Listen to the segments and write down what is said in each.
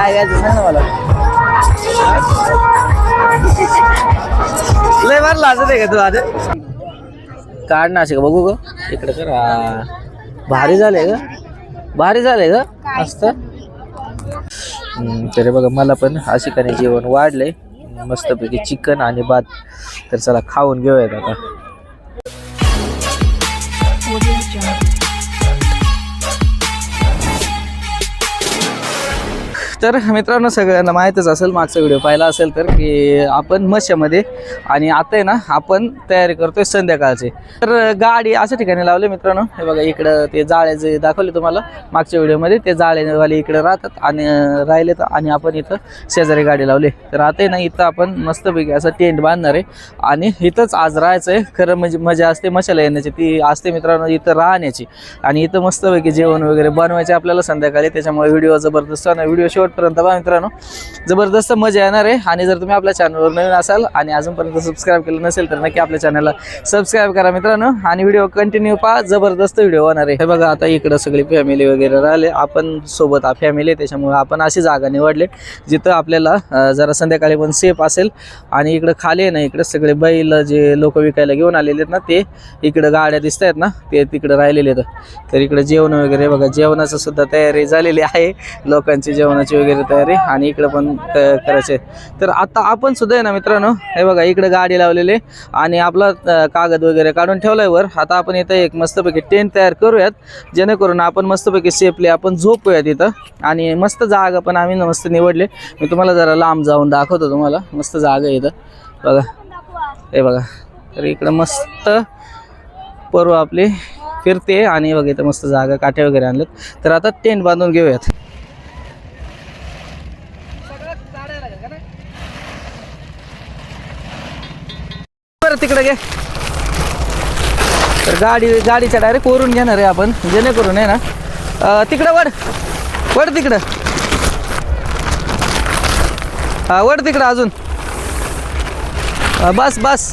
काय घ्यायचं सांग ना मला. लय मार लाजत आहे का तू आता काढ ना असे का बघू ग. इकडे कर. हा. भारी झाले ग. भारी झाले ग. मस्त. हम्म, तरी बघा मला पण अशी काही जेवण वाढलंय. मस्तपैकी चिकन आणि भात. तर चला खाऊन घेऊयात आता. तर मित्रांनो सगळ्यांना माहीतच असेल मागचा व्हिडिओ पाहिला असेल तर की आपण मशामध्ये आणि आता आहे ना आपण तयारी करतोय संध्याकाळचे. तर गाडी अशा ठिकाणी लावले मित्रांनो. हे बघा इकडं ते जाळे जे दाखवले तुम्हाला मागच्या व्हिडिओमध्ये ते जाळेवाले इकडे राहतात आणि राहिले तर आणि आपण इथं शेजारी गाडी लावली. तर आता आहे ना इथं आपण मस्तपैकी असं टेंट बांधणार आहे आणि इथंच आज राहायचं आहे खरं म्हणजे मजा असते मशाला येण्याची ती असते मित्रांनो इथं राहण्याची. आणि इथं मस्तपैकी जेवण वगैरे बनवायचे आपल्याला संध्याकाळी त्याच्यामुळे व्हिडिओ जबरदस्त आणि व्हिडिओ शेवटपर्यंत बघा मित्रांनो. जबरदस्त मजा येणार आहे. आणि जर तुम्ही आपल्या चॅनलवर नवीन असाल आणि अजूनपर्यंत सबस्क्राईब केलं नसेल तर नक्की आपल्या चॅनलला सबस्क्राईब करा मित्रांनो. आणि व्हिडिओ कंटिन्यू पहा. जबरदस्त व्हिडिओ होणार आहे. हे बघा आता इकडं सगळी फॅमिली वगैरे राहिले. आपण सोबत फॅमिली आहे त्याच्यामुळे आपण अशी जागा निवडले जिथं आपल्याला जरा संध्याकाळी पण सेफ असेल. आणि इकडं खाली आहे ना इकडं सगळे बैल जे लोक विकायला घेऊन आलेले आहेत ना ते इकडं गाड्या दिसत आहेत ना ते तिकडं राहिलेले आहेत. तर इकडं जेवण वगैरे बघा जेवणाचं सुद्धा तयारी झालेली आहे. लोकांची जेवणाची वगैरे तयारी आणि इकडं पण करायचे. तर आता आपण सुद्धा आहे ना मित्रांनो हे बघा इकडं गाडी लावलेली आणि आपला कागद वगैरे काढून ठेवलाय वर. आता आपण इथं एक मस्तपैकी टेंट तयार करूयात. जेणेकरून आपण मस्तपैकी सेफली आपण झोपूयात इथं. आणि मस्त जागा पण आम्ही मस्त निवडले. मी तुम्हाला जरा लांब जाऊन दाखवतो तुम्हाला. मस्त जागा इथं. बघा. हे बघा. तर इकडं मस्त पर्व आपली फिरते आणि बघा इथं मस्त जागा काठे वगैरे आणलेत. तर आता टेंट बांधून घेऊयात. बरं तिकडे घे. तर गाडी गाडीच्या डायरेक्ट वरून घेणार आहे आपण. जेणेकरून आहे ना तिकडं वड वड तिकडं. हा वड तिकडं अजून. बस बस.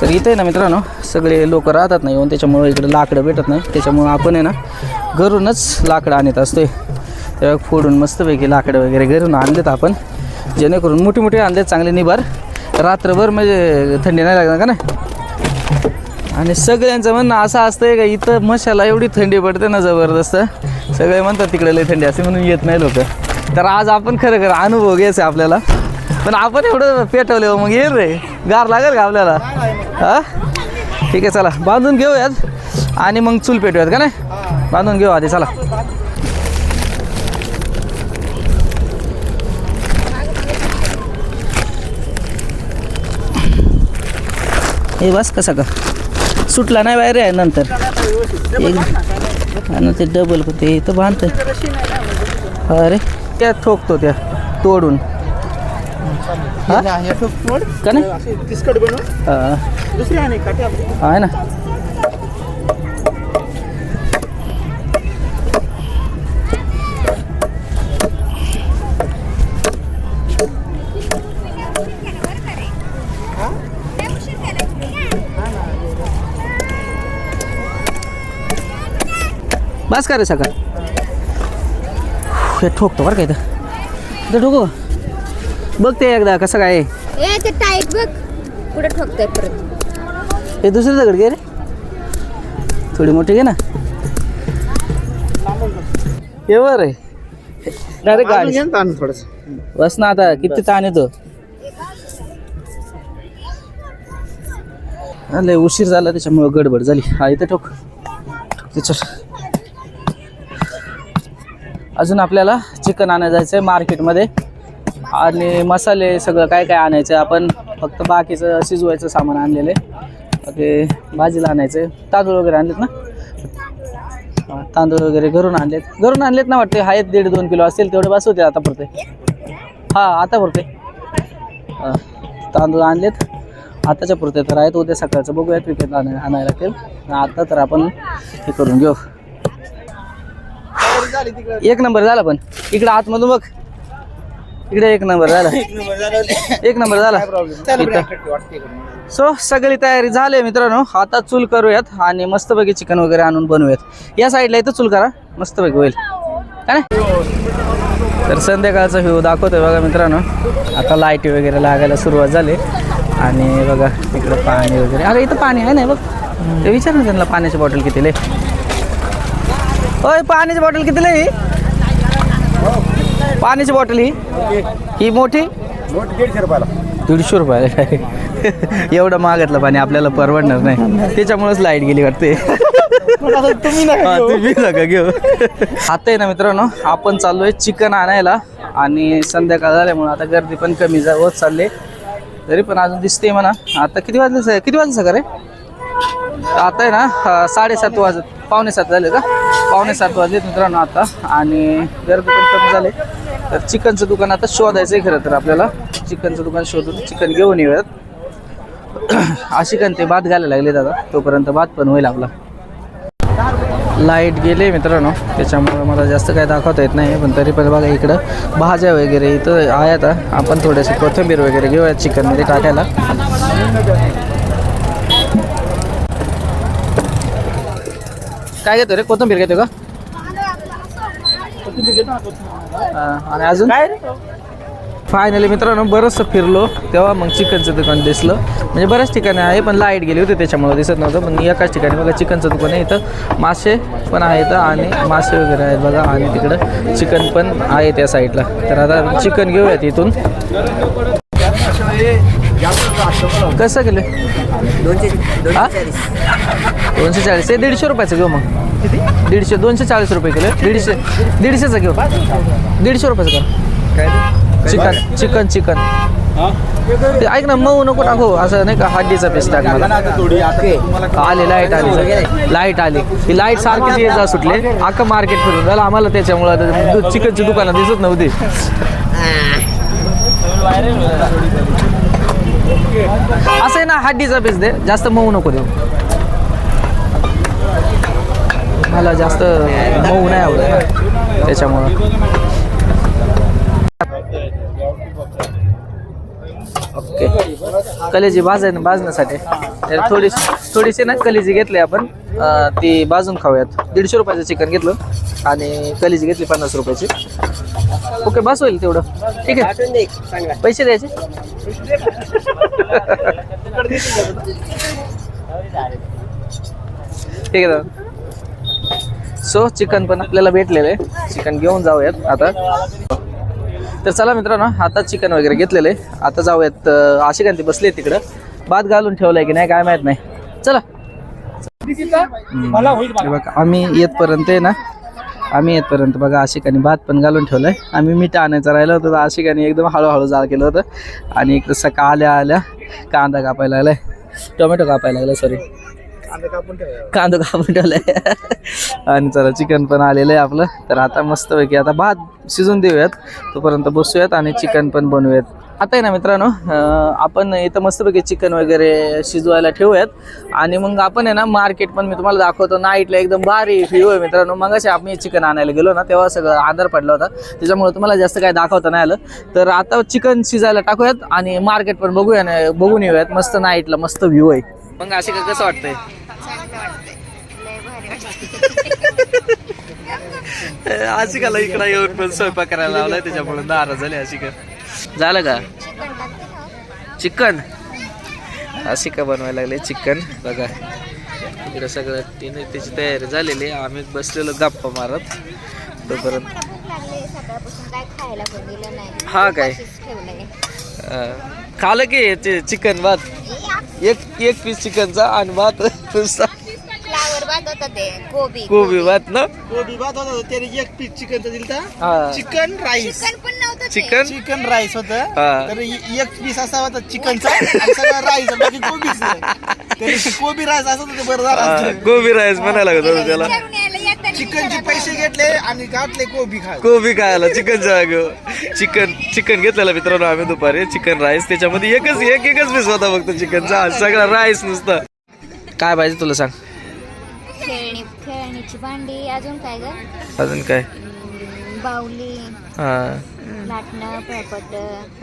तर इथे आहे ना मित्रांनो सगळे लोक राहतात नाही येऊन त्याच्यामुळे इकडे लाकडं भेटत नाही. त्याच्यामुळं आपण आहे ना घरूनच लाकडं आणत असतोय. तेव्हा फोडून मस्तपैकी लाकडं वगैरे घरून आणलेत आपण. जेणेकरून मोठे मोठे आणले चांगले निभार रात्रभर म्हणजे थंडी नाही लागणार का नाही? आणि सगळ्यांचं म्हणणं असं असतंय का इथं मशाला एवढी थंडी पडते ना जबरदस्त. सगळे म्हणतात तिकडे लई थंडी असते म्हणून येत नाही लोक. तर आज आपण खरं खरं अनुभव घ्यायचा आहे आपल्याला. पण आपण एवढं पेटवले मग येईल रे. गार लागेल का आपल्याला? हा? ठीक आहे चला. बांधून घेऊयात. आणि मग चूल पेटूयात का नाही? बांधून घेऊ आधी चला. हे बस कसा का सुटला नाही बाहेर आहे नंतर. एक आणि ते डबल ते इथं बांधतं अरे त्या ठोकतो त्या तोडून. हा? का नाही. आहे ना. बस का रे सकाळ. हे ठोकतो बरं का इथं. इथं ठोको. बघ ते एकदा कसं काय आहे. ए ते टाईट बघ. पुढे ठोकताय परत. हे दुसरी दगड घे रे. थोडी मोठी घे ना. हे आहे. डायरेक्ट गाडी. बस ना आता किती ताण येतो. हा, लय उशीर झाला त्याच्यामुळं गडबड झाली. हा इथं ठोक. चल. अजून आपल्याला चिकन आणायला जायचं आहे मार्केटमध्ये. आणि मसाले सगळं काय काय आणायचं आहे आपण फक्त बाकीचं शिजवायचं सामान आणलेलं आहे. ते भाजीला आणायचं आहे. तांदूळ वगैरे आणलेत ना? तांदूळ वगैरे घरून आणलेत. घरून आणलेत ना वाटते आहेत दीड दोन किलो असतील तेवढे बस होते आता पुरते. हां आता पुरते. तांदूळ आणलेत. आताच्या पुरते तर आहेत उद्या सकाळचं बघूयात विकत आणायला लागतील आता तर आपण हे करून घेऊ. एक नंबर झाला पण. इकडे आतमधून बघ. इकडे एक नंबर झाला. एक नंबर झाला सो सगळी तयारी झाली मित्रांनो. आता चूल करूयात आणि मस्तपैकी चिकन वगैरे आणून बनवूयात. या साईडला इथं चूल करा. मस्तपैकी होईल. काय तर संध्याकाळचा व्ह्यू दाखवतोय बघा मित्रांनो. आता लाइट वगैरे लागायला सुरुवात झाली. आणि बघा इकडं पाणी वगैरे. अरे इथं पाणी आहे नाही बघ. ते विचार ना त्यांना पाण्याची बॉटल किती लय. होय पाण्याची बॉटल किती लय ही? पाण्याची बॉटल ही? ही मोठी? दीडशे रुपयाला. दीडशे रुपयाला. एवढं महागातलं पाणी आपल्याला परवडणार नाही. त्याच्यामुळेच लाइट गेली वाटते. तुम्ही नका घेऊ. आता आहे ना मित्रांनो आपण चाललोय चिकन आणायला. आणि संध्याकाळ झाल्यामुळे आता गर्दी पण कमी होत चालले तरी पण अजून दिसते म्हणा. आता किती वाजले किती वाजले सकाळी? आता आहे ना साडेसात वाजत पावणे सात झाले का? पावणे सात वाजले मित्रांनो आता. आणि गर्दी पण कमी झाले. तर चिकनचं दुकान आता शोधायचं आहे खरं तर आपल्याला. चिकनचं दुकान शोधून चिकन घेऊन येऊयात. अशी ते भात घालायला लागले दादा. तोपर्यंत भात पण होईल आपला. लाइट गेले मित्रांनो. त्याच्यामुळे मला जास्त काय दाखवता येत नाही. पण तरी पण बघा इकडं भाज्या वगैरे इथं आहेत. आता आपण थोडेसे कोथिंबीर वगैरे घेऊयात चिकनमध्ये टाकायला. काय घेतो रे? कोथिंबीर घेतो का हा, आणि अजून? फायनली मित्रांनो बरंचसं फिरलो तेव्हा मग चिकनचं दुकान दिसलं. म्हणजे बऱ्याच ठिकाणी आहे पण लाइट गेली होती त्याच्यामुळे दिसत नव्हतं. पण एकाच ठिकाणी बघा चिकनचं दुकान आहे इथं. मासे पण आहेत आणि मासे वगैरे आहेत बघा आणि तिकडं चिकन पण आहे त्या साईडला. तर आता चिकन घेऊयात इथून. कसं केलं? दोनशे चाळीस. हे दीडशे रुपयाचं घेऊ मग. दीडशे दोनशे चाळीस रुपये किलो. दीडशे दीडशेचं घेऊ. दीडशे रुपयाचं का चिकन चिकन चिकन. ते ऐक ना मऊ नको टाकू. असं नाही का हड्डीचा पीस टाक मला. आले लाइट आली. लाइट आली. ही लाइट सारखीच ये जा सुटले. अख्खं मार्केट फिरून झालं आम्हाला त्याच्यामुळं चिकनची दुकानं दिसत नव्हती. असं आहे ना हड्डीचा पीस दे. जास्त मऊ नको देऊ. मला जास्त मऊ नाही आवडत त्याच्यामुळं. ओके. कलेजी भाजाय भाजण्यासाठी. तर थोडीशी थोडीशी ना कलेजी घेतली आपण. ती भाजून खाऊयात. दीडशे रुपयाचं चिकन घेतलं आणि कलेजी घेतली पन्नास रुपयाची. ओके बस होईल तेवढं. ठीक आहे. पैसे द्यायचे? ठीक आहे दादा. सो चिकन पण आपल्याला भेटलेलं आहे. चिकन घेऊन जाऊयात आता. तर चला मित्रांनो आता चिकन वगैरे घेतलेलं आहे. आता जाऊयात आशिकांती बसली आहे तिकडं. भात घालून ठेवलाय की नाही काय माहीत नाही. चला. मला होईल आम्ही येतपर्यंत आहे ना आम्ही येतपर्यंत बघा आशिकाने भात पण घालून ठेवलाय. आम्ही मीठ आणायचं राहिलं होतं तर आशिकाने एकदम हळूहळू जाळ केलं होतं. आणि एक सकाळ आल्या आल्या कांदा कापायला लागलाय. टोमॅटो कापायला लागलाय सॉरी कांदा कापून ठेवलाय आणि चला चिकन पण आलेलं आहे आपलं. तर आता मस्तपैकी आता भात शिजून देऊयात. तोपर्यंत बसूयात आणि चिकन पण बनवूयात. आता आहे ना मित्रांनो आपण इथं मस्तपैकी चिकन वगैरे शिजवायला ठेवूयात. आणि मग आपण आहे ना मार्केट पण मी तुम्हाला दाखवतो. नाईटला एकदम भारी व्ह्यू आहे मित्रांनो. मग असे आम्ही चिकन आणायला गेलो ना तेव्हा सगळं आधार पडला होता. त्याच्यामुळे तुम्हाला जास्त काय दाखवता नाही आलं. तर आता चिकन शिजायला टाकूयात आणि मार्केट पण बघूया ना बघून येऊयात. मस्त नाईटला मस्त व्ह्यू आहे. मग असे कसं वाटतंय? आशिकाला इकडं येऊन पण स्वयंपाक करायला लावलाय त्याच्यामुळे नाराज झाले आशिका. झालं का? चिकन? आशिका बनवायला लागले चिकन. बघा इकडं सगळं तिने त्याची तयारी झालेली आहे. आम्ही बसलेलो गप्पा मारत. तोपर्यंत हा काय? खालं की ते चिकन भात? एक एक पीस चिकनचा आणि भात नुसता ते कोबी कोबी भात ना? कोबी भात होता त्याने एक पीस चिकनचं दिलं तर हा. Chicken rice. चिकन पण नव्हतं ते. चिकन? चिकन राईस होतं. हा. तर इ- एक पीस असा होता चिकनचा आणि सगळं राईस बाकी कोबीच तरी कोबी राईस असं होतं ते बरं झालं हा, असतं. कोबी राईस म्हणायला लागत होतं त्याला विचारून यायला येताना चिकनचे पैसे घेतले आणि घातले कोबी खा कोबी खायला चिकन चिकन चिकन घेतलेलं मित्रांनो आम्ही दुपारी. चिकन राईस त्याच्यामध्ये एकच एक एकच पीस होता फक्त चिकनचा. सगळा राईस नुसता. काय पाहिजे तुला सांग? खेळणी खेळणीची भांडी अजून काय ग? अजून काय? हा. लाटणं पळपट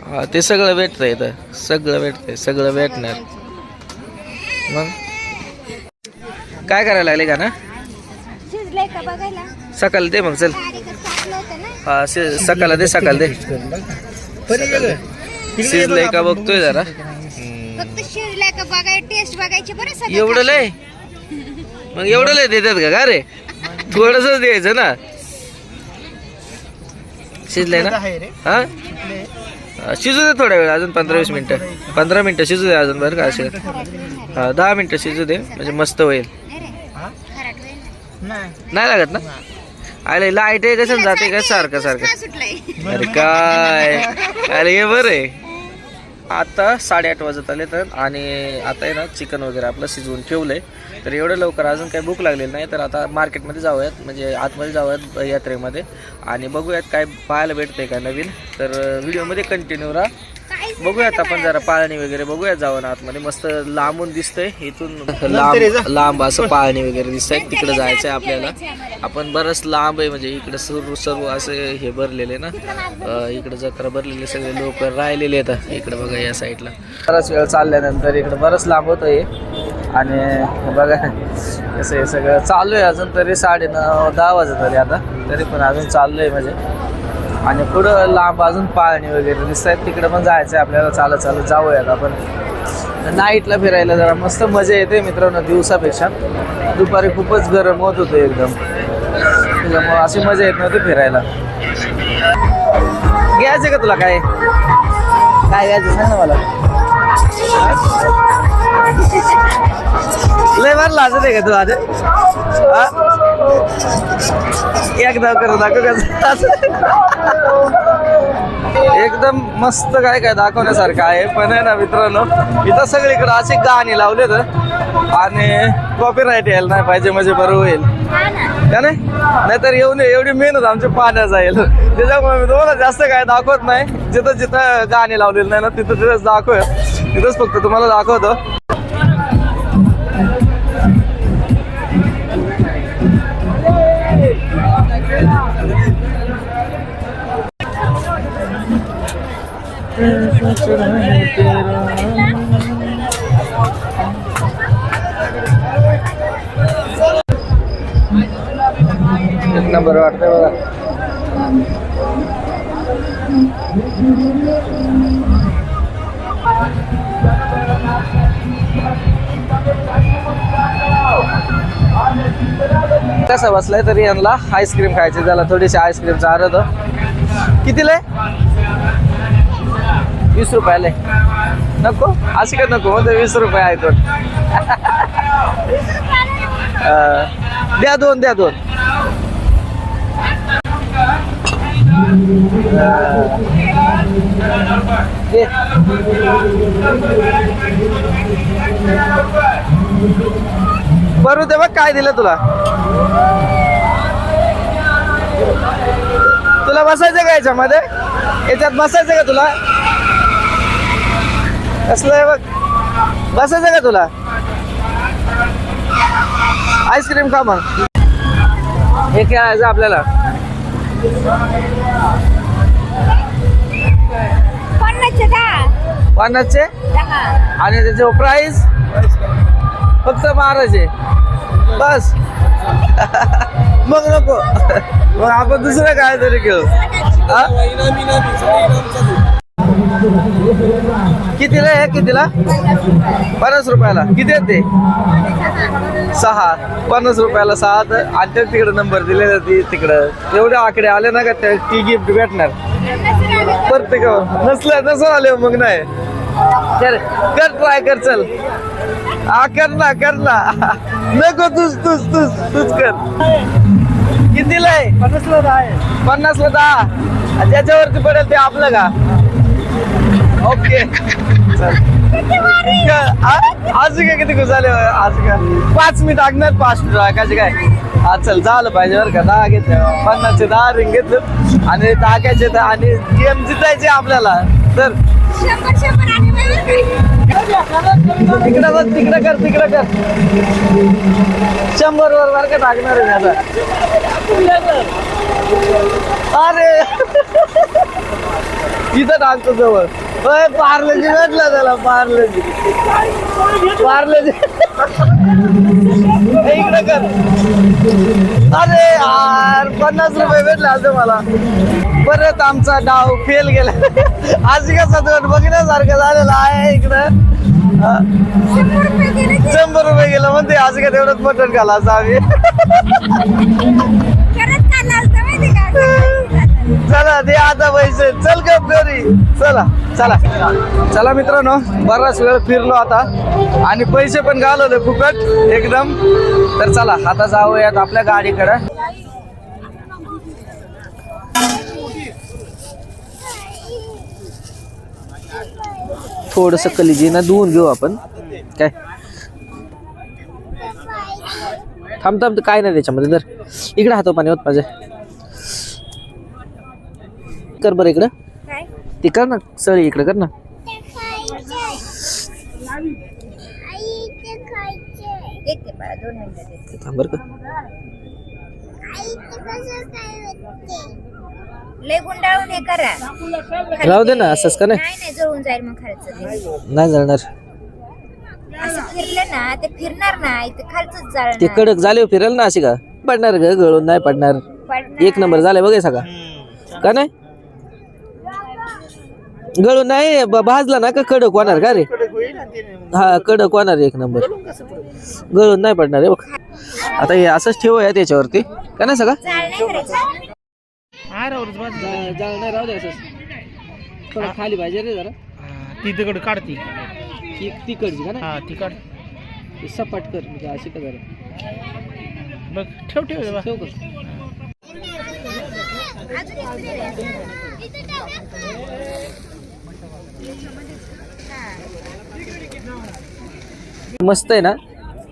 हा ते सगळं भेटतं इथं. सगळं भेटतंय सगळं भेटणार. मग? काय करायला लागले का ना शिजलंय का बघायला? सकाळी दे मग चल. टाकलं हा शि- सकाळला दे सकाळ दे. शिजलंय का बघतोय जरा. फक्त शिजलाय का बघाय टेस्ट बघायची बरं सगळं एवढं लय? मग एवढं लय देतात का? का रे? थोडस द्यायचं ना. शिजलंय ना? हा? शिजू दे थोड्या वेळ अजून पंधरा वीस मिनिटं. पंधरा मिनिटं शिजू दे अजून बरं का असे हा दहा मिनिटं शिजू दे म्हणजे मस्त होईल. नाही. लागत ना? अरे लाइट आहे कसं जाते का सारखं सारखं. अरे काय? अरे हे बरं आहे. आता साडेआठ वाजत आले तर आणि आता आहे ना चिकन वगैरे आपलं शिजवून ठेवलंय. तर एवढं लवकर अजून काही भूक लागलेली नाही. तर आता मार्केटमध्ये जाऊयात. म्हणजे आतमध्ये जाऊयात यात्रेमध्ये. आणि बघूयात काय पाहायला भेटतंय का नवीन. तर व्हिडिओमध्ये कंटिन्यू राहा. बघूयात आपण जरा पाळणी वगैरे बघूयात जाऊन आतमध्ये. मस्त लांबून दिसतंय. इथून लांब लांब असं पाळणी वगैरे दिसतंय. तिकडे जायचंय आपल्याला. आपण बरंच लांब आहे. म्हणजे इकडे सर्व सर्व असे हे भरलेले ना. इकडे जत्रा भरलेले सगळे लोक राहिलेले आहेत. इकडे बघा या साईडला बराच वेळ चालल्यानंतर इकडे बरंच लांब होतं हे आणि बघा कसं हे सगळं चालू आहे अजून तरी साडे नऊ दहा वाजत आले आता तरी पण अजून चालू आहे म्हणजे. आणि पुढं लांब अजून पाळणी वगैरे दिसत आहेत तिकडं पण जायचं आहे आपल्याला चालत चालत जाऊयात आपण. नाईटला फिरायला जरा मस्त मजा येते मित्रांनो दिवसापेक्षा. दुपारी खूपच गरम होत होतं एकदम. त्याच्यामुळं अशी मजा येत नव्हती फिरायला. घ्यायचं का तुला काय? काय घ्यायचं सांग ना मला. लय बार लाजत आहे का तू आज? एकदा करू दाखव एकदम मस्त काय काय दाखवण्यासारखं आहे. पण आहे ना मित्रांनो इथं सगळीकडे असे गाणी लावले तर आणि कॉपीराईट यायला नाही पाहिजे म्हणजे बरं होईल. का नाही? नाहीतर येऊन एवढी मेहनत आमची पाण्यात जाईल. त्याच्यामुळे मी तुम्हाला जास्त काय दाखवत नाही. जिथं जिथं गाणी लावलेली नाही ना तिथं तिथंच दाखव तिथंच फक्त तुम्हाला दाखवतो. एक नंबर वाटतंय बघा कसं बसलाय तरी यांना? आईस्क्रीम खायची त्याला थोडीशी आईस्क्रीम चारत कितीला आहे? वीस रुपयाला नको? अशी का नको? म्हणजे वीस रुपये आहे तो द्या दोन द्या दोन. अं, बरू दे बघ काय दिलं तुला? तुला बसायचं का याच्यामध्ये? याच्यात बसायचं का तुला? कसलं आहे बघ. बसायचं का तुला? आईस्क्रीम खा मग. हे खेळायचं आपल्याला. पन्नासचे आणि त्याचे प्राईस फक्त महाराजे बस. मग नको. मग आपण दुसरं काय तरी घेऊ? कितीला आहे कितीला? पन्नास रुपयाला. किती आहेत ते? सहा. पन्नास रुपयाला सहा तर आणि तिकडं नंबर दिले जाते तिकडं. एवढे आकडे आले ना का त्या ती गिफ्ट भेटणार. प्रत्येक नसलं तसं आले मग नाही. तर कर ट्राय कर चल. हा कर ना कर ना. नको तूच तूच तूच तूच कर. कितीला आहे? पन्नासला दहा आहे. पन्नासला दहा. ज्याच्यावरती पडेल ते आपलं का? ओके. आज काय किती घुसाले आज का पाच मिनिट टाकणार पाच टाकायचे काय? हा चल झालं पाहिजे बरं का. दहा घेतले पन्नासचे दहा रिंग घेतलं. आणि टाकायचे तर आणि गेम जितायचे आपल्याला. तर तिकडं बघ तिकडं कर तिकडं कर. शंभर वर वर का टाकणार आहे आता. अरे. इथं टाकतो जवळ. अय पार्लेजी भेटला त्याला पार्लेजी. पार्लेजी. हे इकडे कर. अरे यार पन्नास रुपये भेटले असं मला. परत आमचा डाव फेल गेला. आज कसा दोन बघण्यासारखं झालेलं आहे इकडं. शंभर रुपये गेलं म्हणते आज का तेवढंच मटण घाला असं आम्ही. चला दे आता पैसे. चल गप घरी. चला चला. चला मित्रांनो बराच वेळ फिरलो आता. आणि पैसे पण घालवले फुकट एकदम. तर चला आता जाऊयात आपल्या गाडीकडे. थोडस कलिजीनं धुवून घेऊ आपण. काय? थांब थांब काय नाही त्याच्यामध्ये. तर इकडे हातो पाणी होत माझे. कर बरं इकडं. ते कर ना सळी इकडे कर ना. थांब बरं का. लय गुंडाळून हे करा. राहू दे ना असंच का नाही? नाही नाही जळून जाईल मग खालचं नाही जळणार. असं फिरलं ना ते फिरणार नाही ते ते जाळणार कडक झाले फिरेल ना अशी का? पडणार ग गळून नाही पडणार. पडणार. एक नंबर झालाय बघाय सका का नाही? गळून नाही ब- भाजला ना का कडक होणार का रे? ते हा कडक होणार एक नंबर. गळून नाही पडणार रे बघ. आता हे असंच ठेवूया त्याच्यावरती का नाही सगळं? जाळ नाही करायचं. आरावरच नाही राहू दे असंच. थोडं खाली पाहिजे रे जरा. ती दगड काढती. ती तिकडची का नाही? हा ती काढ ती सपाट कर म्हणजे अशी का जरा. बघ ठेव ठेव. ठेव. का मस्त आहे ना?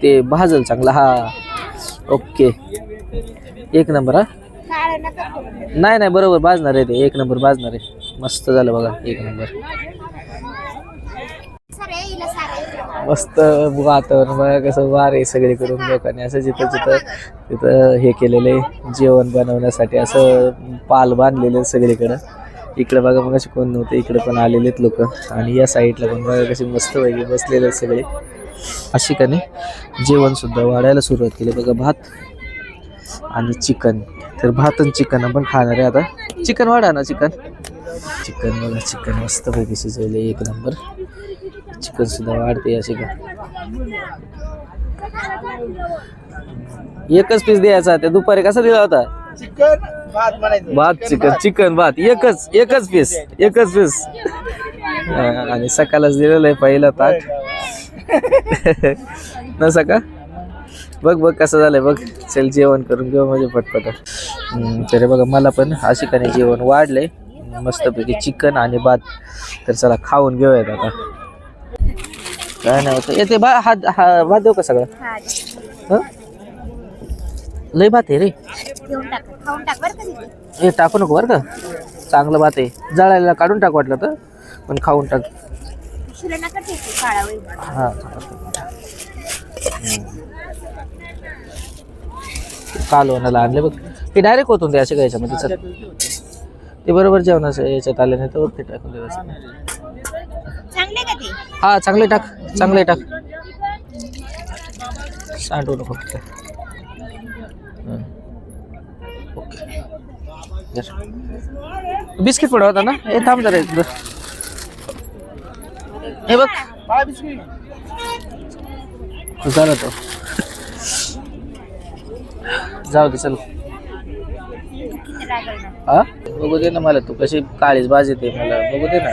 ते भाजल चांगला. हा. ओके. एक नंबर हा. करू. नाही नाही बरोबर भाजणार आहे ते. एक नंबर भाजणार आहे. मस्त झालं बघा एक नंबर. मस्त वातावरण बघा कसं वार आहे सगळीकडून लोकांनी असं जिथं जिथं तिथं हे केलेलं आहे जेवण बनवण्यासाठी असं पाल बांधलेले सगळीकडं. इकडं बघा मग कोण नव्हतं इकडे पण आलेले आहेत लोक. आणि या साईडला पण बघा कसे मस्त वगैरे बसलेले सगळे. अशी का नाही जेवण सुद्धा वाढायला सुरुवात केली. बघा भात आणि चिकन. तर भात आणि चिकन आपण खाणार आहे आता. चिकन वाढा ना चिकन. चिकन बघा चिकन मस्त पैकी शिजवले एक नंबर. चिकन सुद्धा वाढते अशी का? एकच पीस द्यायचा ते दुपारी कसा दिला होता? चिकन भात म्हणायचं. भात चिकन चिकन भात. एकच एकच पीस एकच पीस आणि सकाळच दिलेलं आहे पहिला ताट. नसा का? बघ बघ कसं झालंय बघ. चल जेवण करून घेऊ म्हणजे पटपट. तरी बघा मला पण अशी काही जेवण वाढलंय. मस्तपैकी चिकन आणि भात. तर चला खाऊन घेऊयात आता. काय नाही होतं. येते बा हा हा भात देऊ का सगळं? लय भात आहे रे. घेऊन टाक. हे नको बरं का? चांगलं भात आहे. जळायला काढून टाक वाटलं तर पण खाऊन टाक. हा. कालवणाला आणले बघ. ते डायरेक्ट होतून दे असे काय याच्यामध्ये चल ते बरोबर जेवणाचं याच्यात आले नाही तर ते टाकून दे चांगले का ते? हा चांगले टाक चांगले टाक. सांडू नको फक्त. हं. ओके. बिस्किट पडा होता ना? हे थांब जरा. हे बघ. झाला तो. जाऊ दे चल. हा? बघू दे ना मला तू कशी काळीच बाज येते मला. बघू दे ना.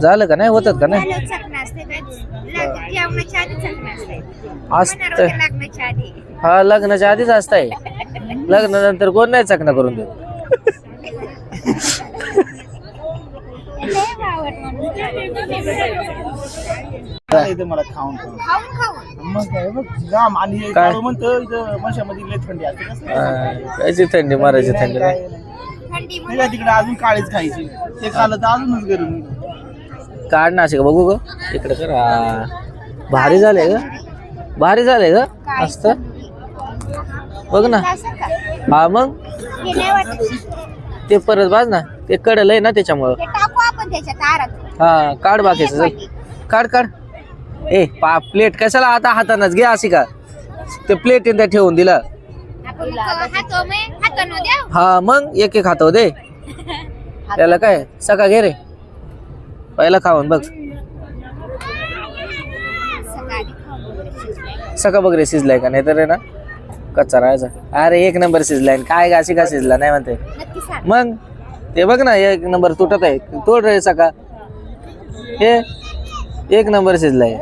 झालं का नाही? होतात का नाही? झालं हा लग्नाच्या आधीच असताय. लग्नानंतर कोण नाही चकना करून देत? इथं मला खाऊन खाऊन. खाऊन खाऊन. मग काय बघ जाम. आणि हे काय? काळू म्हणतं इथं मशामध्ये लय थंडी असते कसं? काय? हा, कायची थंडी? मारायची थंडी काय नाही. तिकडे अजून काळीच खायची. ते खाल्लं तर अजूनच गरम काढ ना असे का बघू ग. इकडे कर. हा. भारी झाले ग. भारी झाले ग. मस्त. बघ ना. असं का हा मग? हे नाही वाटत. ते परत बाज ना. ते कडल आहे ना त्याच्यामुळं. हे टाकू आपण त्याच्यात आरात हा काढ बाकीचं. चल. काढ काढ. ए पा प्लेट कशाला आता हातानच? घे अशी का? ते प्लेट त्या ठेवून दिला. हा मग एक एक हाताव दे. त्याला काय? सका घे रे. पहिला खाऊन बघ. सका बघ रे शिजलाय का? नाही तर रे ना कच्चा राहायचा. अरे एक नंबर शिजलाय. काय गाशी का शिजला? नाही म्हणते. मग? ते बघ ना एक नंबर तुटत आहे. तोड रे सका. हे? एक नंबर शिजलाय.